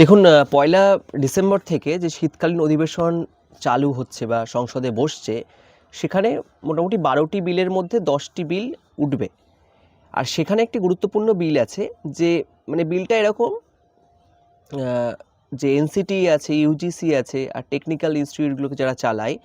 দেখুন পয়লা ডিসেম্বর থেকে যে শীতকালীন অধিবেশন চালু হচ্ছে বা সংসদে বসছে, সেখানে মোটামুটি বারোটি বিলের মধ্যে দশটি বিল উঠবে। আর সেখানে একটি গুরুত্বপূর্ণ বিল আছে যে মানে বিলটা এরকম যে এনসিটি আছে, ইউজিসি আছে, আর টেকনিক্যাল ইনস্টিটিউটগুলোকে যারা চালায়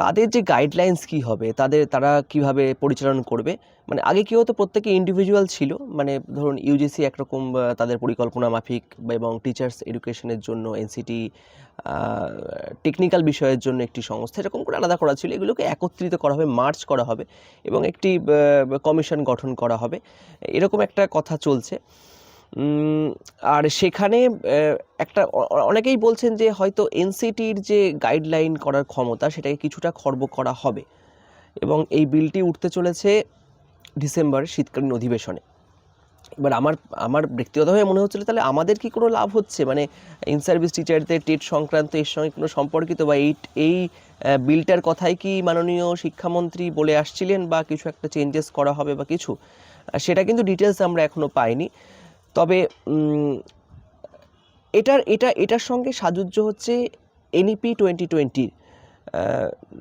তাদের যে গাইডলাইন্স কী হবে, তাদের তারা কীভাবে পরিচালনা করবে? মানে আগে কী হতো, প্রত্যেকে ইন্ডিভিজুয়াল ছিল মানে ধরুন ইউজিসি একরকম তাদের পরিকল্পনা মাফিক এবং টিচার্স এডুকেশনের জন্য এনসিটি টেকনিক্যাল বিষয়ের জন্য একটি সংস্থা, এরকম করে আলাদা করা ছিল। এগুলোকে একত্রিত করা হবে মার্চ করা হবে এবং একটি কমিশন গঠন করা হবে। এরকম একটা কথা চলছে। আর সেখানে একটা অনেকেই বলছেন যে হয়তো এনসিটির যে গাইডলাইন করার ক্ষমতা, সেটাকে কিছুটা খর্ব করা হবে। এবং এই বিলটি উঠতে চলেছে ডিসেম্বর, শীতকালীন অধিবেশনে। এবার আমার আমার ব্যক্তিগতভাবে মনে হচ্ছিল, তাহলে আমাদের কি কোনো লাভ হচ্ছে? মানে ইন সার্ভিস টিচারদের টেট সংক্রান্ত এর সঙ্গে কোনো সম্পর্কিত বা এই এই বিলটার কথাই কি মাননীয় শিক্ষামন্ত্রী বলে আসছিলেন বা কিছু একটা চেঞ্জেস করা হবে বা কিছু? সেটা কিন্তু ডিটেলস আমরা এখনও পাইনি। তবে এটার, এটা, এটার সঙ্গে সাজুজ্য হচ্ছে এনইপি টোয়েন্টি টোয়েন্টির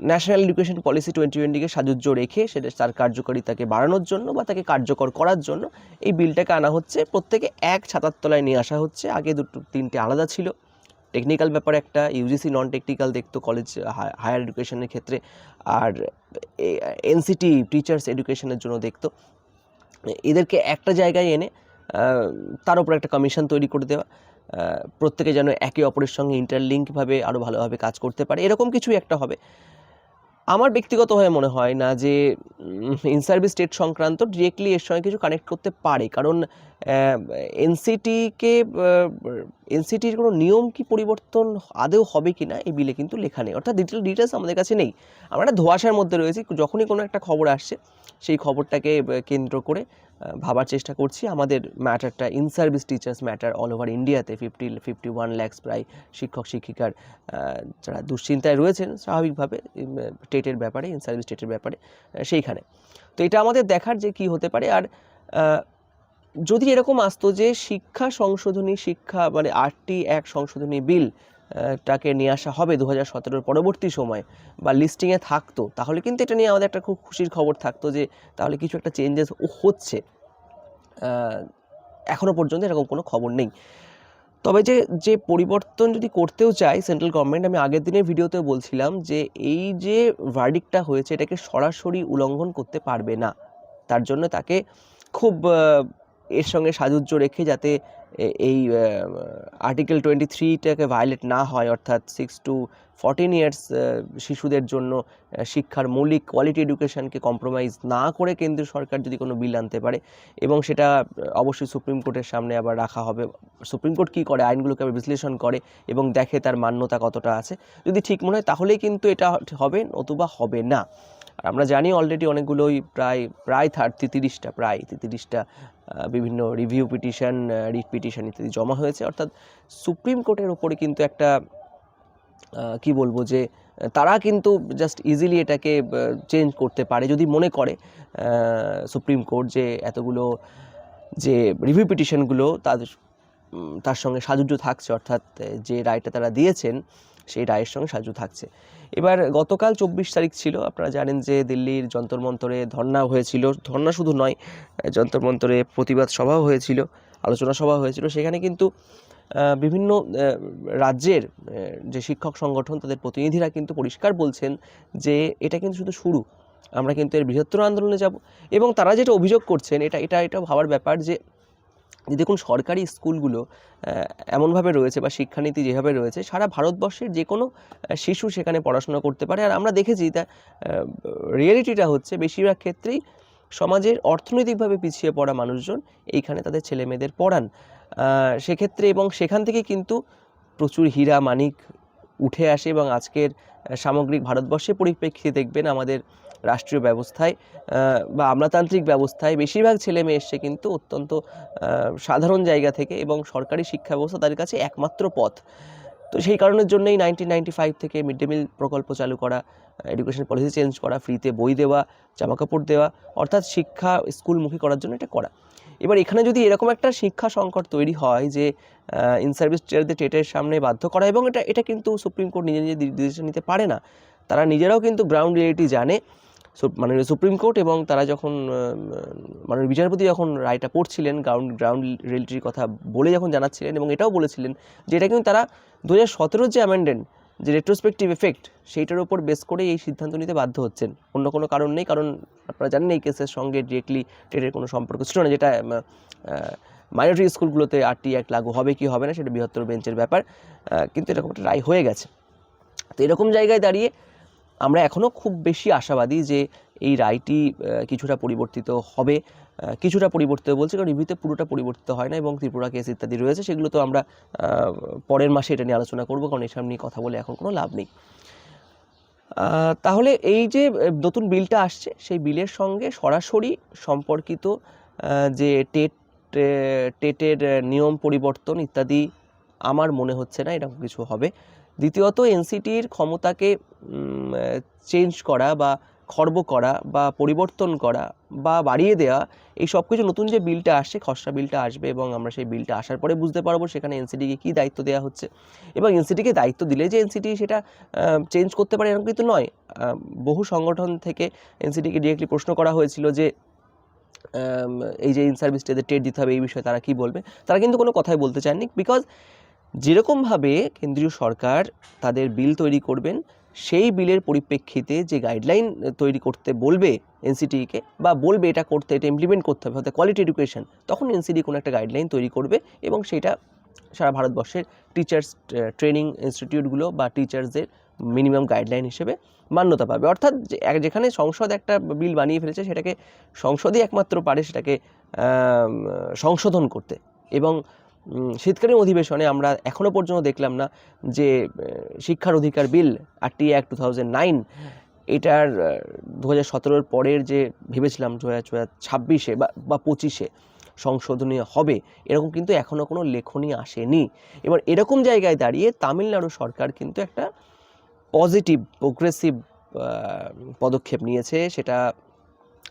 ন্যাশনাল এডুকেশন পলিসি টোয়েন্টি টোয়েন্টিকে সাজুজ্য রেখে সেটা তার কার্যকারিতাকে বাড়ানোর জন্য বা তাকে কার্যকর করার জন্য এই বিলটাকে আনা হচ্ছে। প্রত্যেকে এক ছাতার তলায় নিয়ে আসা হচ্ছে। আগে দুটো, তিনটে আলাদা ছিল। টেকনিক্যাল ব্যাপার একটা ইউজিসি নন টেকনিক্যাল দেখতো কলেজ হায়ার এডুকেশনের ক্ষেত্রে। আর এনসিটি টিচার্স এডুকেশনের জন্য দেখতো। এদেরকে একটা জায়গায় এনে তার উপর একটা কমিশন তৈরি করে দেওয়া। প্রত্যেকে যেন একে অপরের সঙ্গে ইন্টারলিঙ্কভাবে আরও ভালোভাবে কাজ করতে পারে। এরকম কিছুই একটা হবে। আমার ব্যক্তিগতভাবে মনে হয় না যে ইন সার্ভিস স্টেট সংক্রান্ত ডিরেক্টলি এর সঙ্গে কিছু কানেক্ট করতে পারে। কারণ এনসিটিকে এনসিটির কোনো নিয়ম কি পরিবর্তন আদেও হবে কি না এই বিলে কিন্তু লেখা নেই। অর্থাৎ ডিটেল ডিটেলস আমাদের কাছে নেই। আমরা একটা ধোঁয়াশার মধ্যে রয়েছি। যখনই কোনো একটা খবর আসছে, সেই খবরটাকে কেন্দ্র করে ভাবার চেষ্টা করছি। আমাদের ম্যাটারটা in service teachers matter all over ইন্ডিয়াতে ফিফটি ফিফটি ওয়ান ল্যাক্স প্রায় শিক্ষক, শিক্ষিকার যারা দুশ্চিন্তায় রয়েছেন স্বাভাবিকভাবে টেটের ব্যাপারে ইন সার্ভিস টেটের ব্যাপারে সেইখানে। তো এটা আমাদের দেখার যে কি হতে পারে আর যদি এরকম আসতো যে শিক্ষা সংশোধনী, শিক্ষা মানে আটটি এক সংশোধনী বিল টাকে নিয়ে আসা হবে দু হাজার সতেরোর পরবর্তী সময় বা লিস্টিংয়ে থাকতো, তাহলে কিন্তু এটা নিয়ে আমাদের একটা খুব খুশির খবর থাকতো যে তাহলে কিছু একটা চেঞ্জেস হচ্ছে। এখনও পর্যন্ত এরকম কোনো খবর নেই। তবে যে যে পরিবর্তন যদি করতেও চায় সেন্ট্রাল গভর্নমেন্ট আমি আগের দিনের ভিডিওতেও বলছিলাম যে এই যে ভার্ডিকটা হয়েছে, এটাকে সরাসরি উল্লঙ্ঘন করতে পারবে না। তার জন্য তাকে খুব এর সঙ্গে সাজুজ্য রেখে যাতে এই আর্টিকেল টোয়েন্টি থ্রিটাকে ভায়োলেট না হয়, অর্থাৎ সিক্স টু ফর্টিন ইয়ার্স শিশুদের জন্য শিক্ষার মৌলিক কোয়ালিটি এডুকেশনকে কম্প্রোমাইজ না করে কেন্দ্রীয় সরকার যদি কোনো বিল আনতে পারে, এবং সেটা অবশ্যই সুপ্রিম কোর্টের সামনে আবার রাখা হবে। সুপ্রিম কোর্ট কী করে? আইনগুলোকে আবার বিশ্লেষণ করে এবং দেখে তার মান্যতা কতটা আছে। যদি ঠিক মনে হয়, তাহলেই কিন্তু এটা হবে, নতুবা হবে না। আর আমরা জানি অলরেডি অনেকগুলোই প্রায় প্রায় থার্টি তিরিশটা প্রায় তিরিশটা বিভিন্ন রিভিউ পিটিশন রিট পিটিশন ইত্যাদি জমা হয়েছে। অর্থাৎ সুপ্রিম কোর্টের ওপরে কিন্তু একটা কি বলব যে, তারা কিন্তু জাস্ট ইজিলি এটাকে চেঞ্জ করতে পারে যদি মনে করে সুপ্রিম কোর্ট যে এতগুলো, যে রিভিউ পিটিশনগুলো তাদের তার সঙ্গে সাজুজ্য থাকছে। অর্থাৎ যে রায়টা তারা দিয়েছেন সেই রায়ের সঙ্গে সাজু থাকছে। এবার গতকাল চব্বিশ তারিখ ছিল, আপনারা জানেন যে দিল্লির যন্তর মন্তরে ধর্না হয়েছিল। ধর্না শুধু নয়, যন্তর মন্তরে প্রতিবাদ সভাও হয়েছিল, আলোচনা সভা হয়েছিল। সেখানে কিন্তু বিভিন্ন রাজ্যের যে শিক্ষক সংগঠন, তাদের প্রতিনিধিরা কিন্তু পরিষ্কার বলছেন যে এটা কিন্তু শুধু শুরু, আমরা কিন্তু এর বৃহত্তর আন্দোলনে যাব। এবং তারা যেটা অভিযোগ করছেন, এটা এটা এটা ভাবার ব্যাপার যে দেখুন সরকারি স্কুলগুলো এমনভাবে রয়েছে বা শিক্ষানীতি যেভাবে রয়েছে, সারা ভারতবর্ষের যে কোনো শিশু সেখানে পড়াশোনা করতে পারে। আর আমরা দেখেছি তা রিয়েলিটিটা হচ্ছে বেশিরভাগ ক্ষেত্রেই সমাজের অর্থনৈতিকভাবে পিছিয়ে পড়া মানুষজন এইখানে তাদের ছেলে মেয়েদের পড়ান সেক্ষেত্রে এবং সেখান থেকে কিন্তু প্রচুর হীরা মানিক উঠে আসে এবং আজকের সামগ্রিক ভারতবর্ষের পরিপ্রেক্ষিতে দেখবেন আমাদের রাষ্ট্রীয় ব্যবস্থায় বা আমলাতান্ত্রিক ব্যবস্থায় বেশিরভাগ ছেলে মেয়ে এসছে কিন্তু অত্যন্ত সাধারণ জায়গা থেকে এবং সরকারি শিক্ষা ব্যবস্থা তাদের কাছে একমাত্র পথ। তো সেই কারণের জন্যই নাইনটিন নাইনটি ফাইভ থেকে মিড ডে মিল প্রকল্প চালু করা এডুকেশন পলিসি চেঞ্জ করা ফ্রিতে বই দেওয়া, জামাকাপড় দেওয়া, অর্থাৎ শিক্ষা স্কুলমুখী করার জন্য এটা করা। এবার এখানে যদি এরকম একটা শিক্ষা সংকট তৈরি হয় যে ইন সার্ভিস টিচারদের টেটের সামনে বাধ্য করা এবং এটা এটা কিন্তু সুপ্রিম কোর্ট নিজে নিজে ডিসিশন নিতে পারে না, তারা নিজেরাও কিন্তু গ্রাউন্ড রিয়েলিটি জানে মাননীয় সুপ্রিম কোর্ট এবং তারা যখন মাননীয় বিচারপতি যখন রায়টা পড়ছিলেন গ্রাউন্ড গ্রাউন্ড রিয়েলিটির কথা বলে যখন জানাচ্ছিলেন এবং এটাও বলেছিলেন যে এটা কিন্তু তারা দু হাজার সতেরোর যে অ্যামেন্ডেন্ট যে রেট্রোস্পেক্টিভ এফেক্ট সেইটার উপর বেস করে এই সিদ্ধান্ত নিতে বাধ্য হচ্ছেন। অন্য কোনো কারণ নেই, কারণ আপনারা জানেন এই কেসের সঙ্গে ডিরেক্টলি টেটের কোনো সম্পর্ক ছিল না, যেটা মাইনরিটি স্কুলগুলোতে আরটি অ্যাক্ট লাগু হবে কি হবে না, সেটা বৃহত্তর বেঞ্চের ব্যাপার কিন্তু এরকম একটা রায় হয়ে গেছে। তো এরকম জায়গায় দাঁড়িয়ে আমরা এখনও খুব বেশি আশাবাদী যে এই রায়টি কিছুটা পরিবর্তিত হবে। কিছুটা পরিবর্তিত বলছি কারণ রিভিউতে পুরোটা পরিবর্তিত হয় না এবং ত্রিপুরা কেস ইত্যাদি রয়েছে, সেগুলো তো আমরা পরের মাসে এটা নিয়ে আলোচনা করব কারণ এসব নিয়ে কথা বলে এখন কোনো লাভ নেই। তাহলে এই যে নতুন বিলটা আসছে, সেই বিলের সঙ্গে সরাসরি সম্পর্কিত যে টেট টেটের নিয়ম পরিবর্তন ইত্যাদি আমার মনে হচ্ছে না এরকম কিছু হবে। দ্বিতীয়ত, এনসিটির ক্ষমতাকে চেঞ্জ করা বা খর্ব করা বা পরিবর্তন করা বা বাড়িয়ে দেওয়া এই সব কিছু নতুন যে বিলটা আসছে, খসড়া বিলটা আসবে এবং আমরা সেই বিলটা আসার পরে বুঝতে পারব সেখানে এনসিটিকে কী দায়িত্ব দেওয়া হচ্ছে। এবং এনসিটিকে দায়িত্ব দিলে যে এনসিটি সেটা চেঞ্জ করতে পারে এরকম কিন্তু নয়। বহু সংগঠন থেকে এনসিটিকে ডিরেক্টলি প্রশ্ন করা হয়েছিল যে এই যে ইন সার্ভিস টেট দিতে হবে, এই বিষয়ে তারা কি বলবে? তারা কিন্তু কোনো কথাই বলতে চাননি বিকজ যেরকমভাবে কেন্দ্রীয় সরকার তাদের বিল তৈরি করবেন, সেই বিলের পরিপ্রেক্ষিতে যে গাইডলাইন তৈরি করতে বলবে এনসিটিকে বা বলবে এটা করতে, এটা ইমপ্লিমেন্ট করতে হবে, অর্থাৎ কোয়ালিটি এডুকেশন তখন এনসিটি কোনো একটা গাইডলাইন তৈরি করবে এবং সেটা সারা ভারতবর্ষের টিচার্স ট্রেনিং ইনস্টিটিউটগুলো বা টিচার্সদের মিনিমাম গাইডলাইন হিসেবে মান্যতা পাবে। অর্থাৎ যেখানে সংসদ একটা বিল বানিয়ে ফেলেছে, সেটাকে সংসদই একমাত্র পারে সেটাকে সংশোধন করতে এবং শীতকালীন অধিবেশনে আমরা এখনও পর্যন্ত দেখলাম না যে শিক্ষার অধিকার বিল, RT act two thousand nine, এটার দু হাজার সতেরোর পরের যে ভেবেছিলাম দু হাজার ছাব্বিশে বা বা পঁচিশে সংশোধনীয় হবে, এরকম কিন্তু এখনও কোনো লেখনী আসেনি। এবার এরকম জায়গায় দাঁড়িয়ে তামিলনাড়ু সরকার কিন্তু একটা পজিটিভ প্রোগ্রেসিভ পদক্ষেপ নিয়েছে, সেটা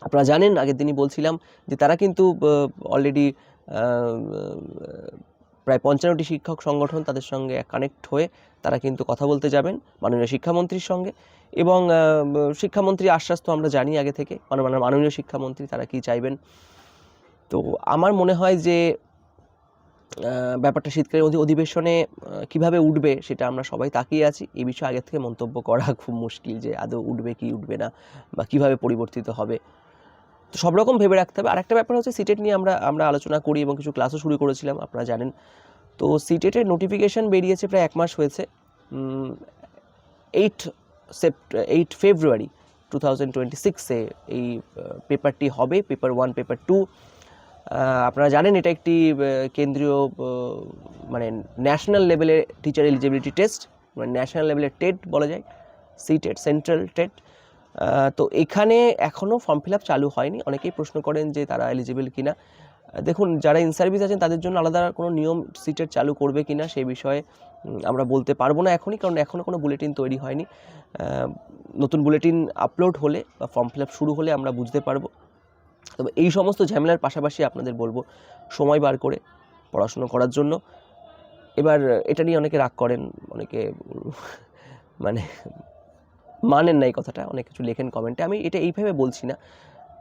আপনারা জানেন আগের দিনই বলছিলাম যে তারা কিন্তু অলরেডি প্রায় পঞ্চান্নটি শিক্ষক সংগঠন তাদের সঙ্গে কানেক্ট হয়ে তারা কিন্তু কথা বলতে যাবেন, মাননীয় শিক্ষামন্ত্রীর সঙ্গে। এবং শিক্ষামন্ত্রী আশ্বাস তো আমরা জানি আগে থেকে মানে মানে মাননীয় শিক্ষামন্ত্রী তারা কি চাইবেন। তো আমার মনে হয় যে ব্যাপারটা শীতকালীন অধি- অধিবেশনে কীভাবে উঠবে সেটা আমরা সবাই তাকিয়ে আছি। এই বিষয়ে আগে থেকে মন্তব্য করা খুব মুশকিল যে আদৌ উঠবে কি উঠবে না বা কীভাবে পরিবর্তিত হবে। সব রকম ভেবে রাখতে হবে। আর একটা ব্যাপার হচ্ছে সিটেট নিয়ে আমরা আমরা আলোচনা করি এবং কিছু ক্লাসও শুরু করেছিলাম, আপনারা জানেন। তো সিটেটের নোটিফিকেশন বেরিয়েছে প্রায় এক মাস হয়েছে। Eight sept eight February two thousand twenty সিক্সে এই পেপারটি হবে পেপার ওয়ান পেপার টু আপনারা জানেন এটা একটি কেন্দ্রীয় মানে ন্যাশনাল লেভেলের টিচার এলিজিবিলিটি টেস্ট মানে ন্যাশনাল লেভেলের টেট বলা যায় সি টেট সেন্ট্রাল টেট তো এখানে এখনও ফর্ম ফিল আপ চালু হয়নি। অনেকেই প্রশ্ন করেন যে তারা এলিজিবল কিনা। দেখুন, যারা ইন সার্ভিস আছেন, তাদের জন্য আলাদা কোনো নিয়ম সিটের চালু করবে কি না সেই বিষয়ে আমরা বলতে পারব না এখনই, কারণ এখনও কোনো বুলেটিন তৈরি হয়নি। নতুন বুলেটিন আপলোড হলে বা ফর্ম ফিল আপ শুরু হলে আমরা বুঝতে পারব। তবে এই সমস্ত ঝামেলার পাশাপাশি আপনাদের বলব, সময় বার করে পড়াশুনো করার জন্য। এবার এটা নিয়ে অনেকে রাগ করেন, অনেকে মানে মানেন না এই কথাটা, অনেক কিছু লেখেন কমেন্টে আমি এটা এইভাবে বলছি না।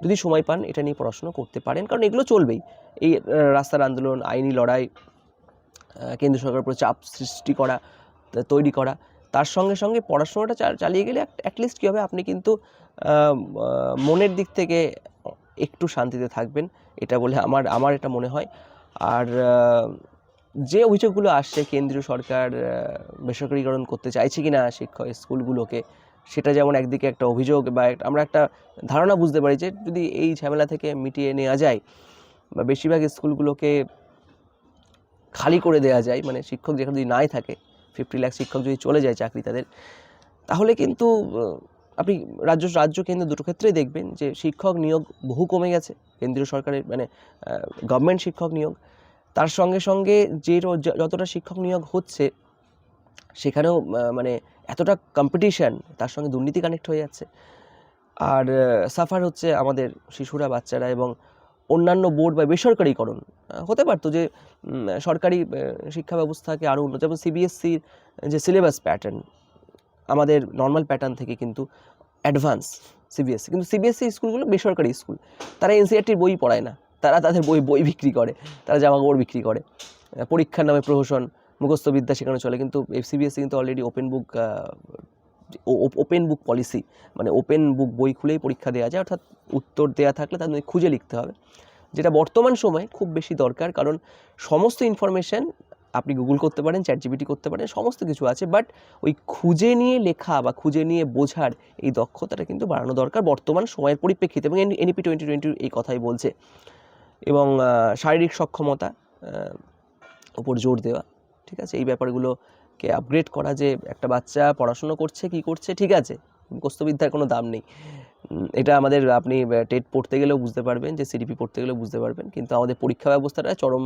যদি সময় পান, এটা নিয়ে পড়াশোনা করতে পারেন। কারণ এগুলো চলবেই। এই রাস্তার আন্দোলন, আইনি লড়াই কেন্দ্র সরকারের উপর চাপ সৃষ্টি করা তৈরি করা, তার সঙ্গে সঙ্গে পড়াশোনাটা চালিয়ে গেলে অ্যাটলিস্ট কী হবে, আপনি কিন্তু মনের দিক থেকে একটু শান্তিতে থাকবেন। এটা বলে আমার আমার এটা মনে হয়। আর যে অভিযোগগুলো আসছে, কেন্দ্রীয় সরকার বেসরকারীকরণ করতে চাইছে কি না শিক্ষক স্কুলগুলোকে সেটা যেমন একদিকে একটা অভিযোগ বা আমরা একটা ধারণা বুঝতে পারি যে যদি এই ঝামেলা থেকে মিটিয়ে নেওয়া যায় বা বেশিরভাগ স্কুলগুলোকে খালি করে দেওয়া যায় মানে শিক্ষক যেখানে যদি নাই থাকে ফিফটি লাখ শিক্ষক যদি চলে যায় চাকরি তাদের, তাহলে কিন্তু আপনি রাজ্য রাজ্য কেন্দ্র দুটো ক্ষেত্রেই দেখবেন যে শিক্ষক নিয়োগ বহু কমে গেছে, কেন্দ্রীয় সরকারের মানে গভর্নমেন্ট শিক্ষক নিয়োগ, তার সঙ্গে সঙ্গে যে, যতটা শিক্ষক নিয়োগ হচ্ছে সেখানেও মানে এতটা কম্পিটিশান তার সঙ্গে দুর্নীতি কানেক্ট হয়ে যাচ্ছে। আর সাফার হচ্ছে আমাদের শিশুরা, বাচ্চারা এবং অন্যান্য বোর্ড বা বেসরকারিকরণ। হতে পারতো যে সরকারি শিক্ষা ব্যবস্থাকে আরও উন্নত, যেমন সিবিএসসির যে সিলেবাস প্যাটার্ন আমাদের নর্মাল প্যাটার্ন থেকে কিন্তু অ্যাডভান্স সিবিএসসি কিন্তু সিবিএসসি স্কুলগুলো বেসরকারি স্কুল। তারা এনসিআরটির বই পড়ায় না। তারা তাদের বই বই বিক্রি করে। তারা জামা কাপড় বিক্রি করে। পরীক্ষার নামে প্রহসন মুখস্থ বিদ্যা শেখানো চলে, কিন্তু সিবিএসসি কিন্তু already open book open book policy মানে ওপেন বুক বই খুলেই পরীক্ষা দেওয়া যায়, অর্থাৎ উত্তর দেওয়া থাকলে তাদের খুঁজে লিখতে হবে। যেটা বর্তমান সময়ে খুব বেশি দরকার, কারণ সমস্ত ইনফরমেশন আপনি গুগল করতে পারেন চ্যাট জিপিটি করতে পারেন, সমস্ত কিছু আছে বাট ওই খুঁজে নিয়ে লেখা বা খুঁজে নিয়ে বোঝার এই দক্ষতাটা কিন্তু বাড়ানো দরকার বর্তমান সময়ের পরিপ্রেক্ষিতে, এবং এনইপি টোয়েন্টি টোয়েন্টি এই কথাই বলছে। এবং শারীরিক সক্ষমতা ওপর জোর দেওয়া ঠিক আছে? এই ব্যাপারগুলোকে আপগ্রেড করা যে একটা বাচ্চা পড়াশুনো করছে, কি করছে, ঠিক আছে? মুখস্থবিদ্যার কোনো দাম নেই। এটা আমাদের আপনি টেট পড়তে গেলেও বুঝতে পারবেন, যে সিডিপি পড়তে গেলেও বুঝতে পারবেন। কিন্তু আমাদের পরীক্ষা ব্যবস্থাটা চরম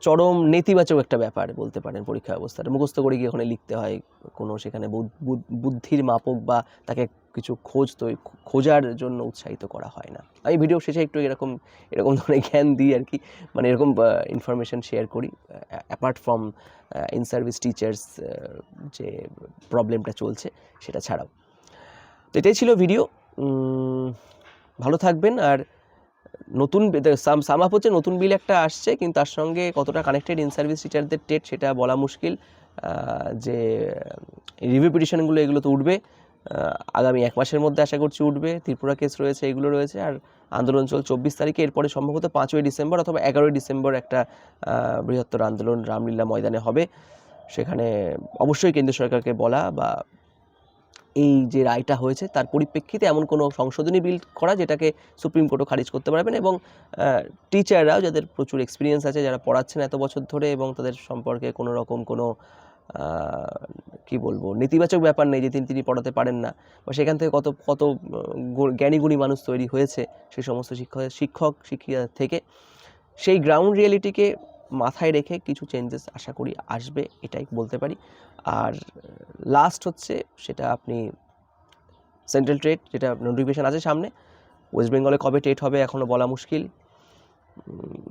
চরম নেতিবাচক একটা ব্যাপার বলতে পারেন পরীক্ষা ব্যবস্থাটা মুখস্থ করে গিয়ে ওখানে লিখতে হয় কোনো সেখানে বুদ- বুদ- বুদ্ধির মাপক বা তাকে কিছু খোঁজ তৈরি খোঁজার জন্য উৎসাহিত করা হয় না। আমি ভিডিও শেষে একটু এরকম এরকম ধরনের জ্ঞান দিই আর কি। মানে এরকম ইনফরমেশন শেয়ার করি। Apart from in service teachers যে প্রবলেমটা চলছে সেটা ছাড়াও। তো এটাই ছিল ভিডিও ভালো থাকবেন আর নতুন সাম আপ হচ্ছে নতুন বিল একটা আসছে, কিন্তু তার সঙ্গে কতটা কানেক্টেড ইন সার্ভিস টিচারদের টেট সেটা বলা মুশকিল। যে রিভিউ পিটিশনগুলো এগুলো তো উঠবে আগামী এক মাসের মধ্যে আশা করছি উঠবে, ত্রিপুরা কেস রয়েছে, এগুলো রয়েছে, আর আন্দোলন চল চব্বিশ তারিখে, এরপরে সম্ভবত পাঁচই ডিসেম্বর অথবা এগারোই ডিসেম্বর একটা বৃহত্তর আন্দোলন রামলীলা ময়দানে হবে। সেখানে অবশ্যই কেন্দ্র সরকারকে বলা বা এই যে রায়টা হয়েছে তার পরিপ্রেক্ষিতে এমন কোনো সংশোধনী বিল করা যেটাকে সুপ্রিম কোর্টও খারিজ করতে পারবেন এবং টিচাররাও যাদের প্রচুর এক্সপিরিয়েন্স আছে যারা পড়াচ্ছেন এত বছর ধরে এবং তাদের সম্পর্কে কোনো রকম কোনো কি বলব নেতিবাচক ব্যাপার নেই যে তিনি তিনি পড়াতে পারেন না। বা সেখান থেকে কত কত আহ, গু- জ্ঞানী গুণী মানুষ তৈরি হয়েছে সেই সমস্ত শিক্ষক শিক্ষক শিক্ষিকা থেকে। সেই গ্রাউন্ড রিয়েলিটিকে মাথায় রেখে কিছু চেঞ্জেস আশা করি আসবে এটাই বলতে পারি। আর লাস্ট হচ্ছে সেটা আপনি সেন্ট্রাল ট্রেড যেটা নোটিফিকেশান আছে সামনে ওয়েস্ট বেঙ্গলে কবে টেট হবে এখনও বলা মুশকিল।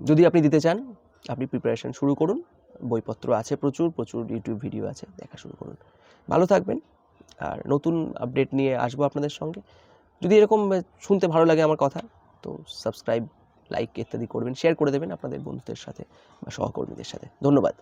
যদি আপনি দিতে চান, আপনি প্রিপারেশন শুরু করুন। বইপত্র আছে প্রচুর প্রচুর ইউটিউব ভিডিও আছে, দেখা শুরু করুন। ভালো থাকবেন। আর নতুন আপডেট নিয়ে আসব আপনাদের সঙ্গে। যদি এরকম শুনতে ভালো লাগে আমার কথা, তো সাবস্ক্রাইব লাইক ইত্যাদি করবেন শেয়ার করে দেবেন আপনাদের বন্ধুদের সাথে বা সহকর্মীদের সাথে। ধন্যবাদ।